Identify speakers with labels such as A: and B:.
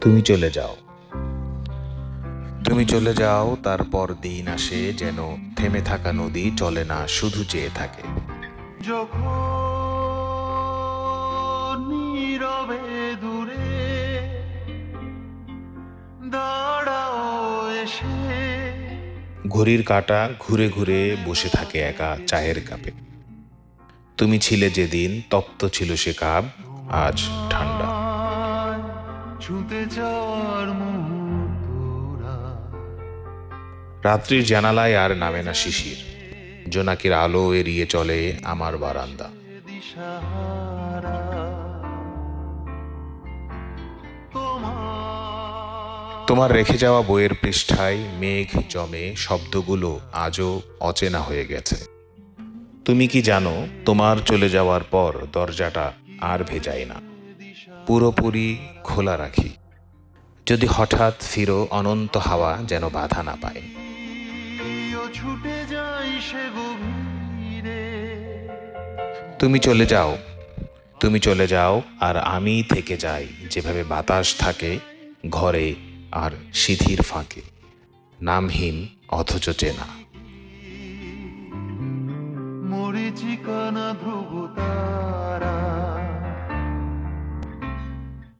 A: তুমি চলে যাও। তুমি চলে যাও তারপর দিন আসে যেন থেমে থাকা নদী চলে না শুধু চেয়ে থাকে।
B: নীরবে দূরে দাঁড়াও এসে।
A: ঘড়ির কাঁটা ঘুরে ঘুরে বসে থাকে একা চায়ের কাপে। তুমি ছিলে যেদিন তপ্ত ছিল সে কাপ আজ ঠান্ডা।
B: ছুঁতে যাওয়ার মুহূর্তরা।
A: রাত্রির জানালায় আর নামে না শিশির। জোনাকির আলো এড়িয়ে চলে আমার বারান্দা।
B: তোমার
A: তোমার রেখে যাওয়া বইয়ের পৃষ্ঠায় মেঘ জমে শব্দগুলো আজও অচেনা হয়ে গেছে। তুমি কি জানো তোমার চলে যাওয়ার পর দরজাটা আর ভেজায় না। পুরোপুরি খোলা রাখি। যদি হঠাৎ ফিরো অনন্ত হাওয়া যেন বাধা না পায়।
B: ও ছুটে যাই সে
A: তুমি চলে যাও তুমি চলে যাও আর আমি থেকে যাই। যেভাবে বাতাস থাকে ঘরে আর সিথির ফাঁকে। নামহীন অথচ চেনা।
B: মরিচিকানা ধ্রুব তারা।